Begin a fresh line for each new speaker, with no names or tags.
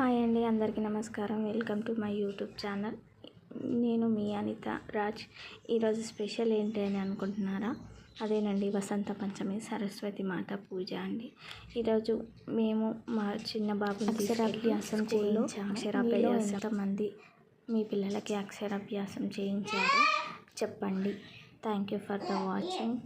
Hi అండి అందరికీ నమస్కారం. Welcome to my YouTube channel. నేను మీ అనిత రాజ్. ఈరోజు స్పెషల్ ఏంటి అని అనుకుంటున్నారా? అదేనండి వసంత పంచమి సరస్వతి మాత పూజ అండి. ఈరోజు మేము మా చిన్న బాబుని అక్షరాభ్యాసం చేయించాము. అక్షరాభ్యాసం ఎంతమంది మీ పిల్లలకి అక్షరాభ్యాసం చేయించారు? చెప్పండి. Thank you for the watching.